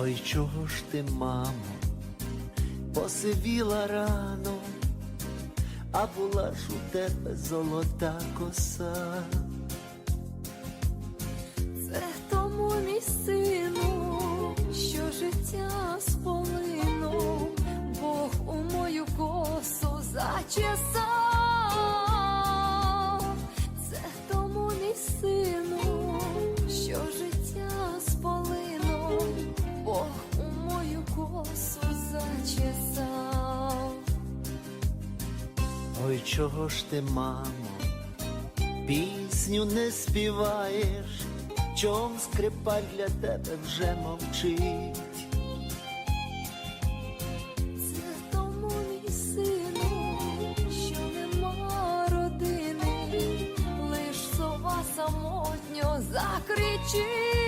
Ой, чого ж ти, мамо, посивіла рано, а була ж у тебе золота коса. Це тому мій сину, що життя сполинув, Бог у мою косу зачесав. Зачесав. Ой, чого ж ти, мамо, пісню не співаєш, чом скрипаль для тебе вже мовчить. Це тому мій сину, що нема родини, лиш сова самотньо закричить.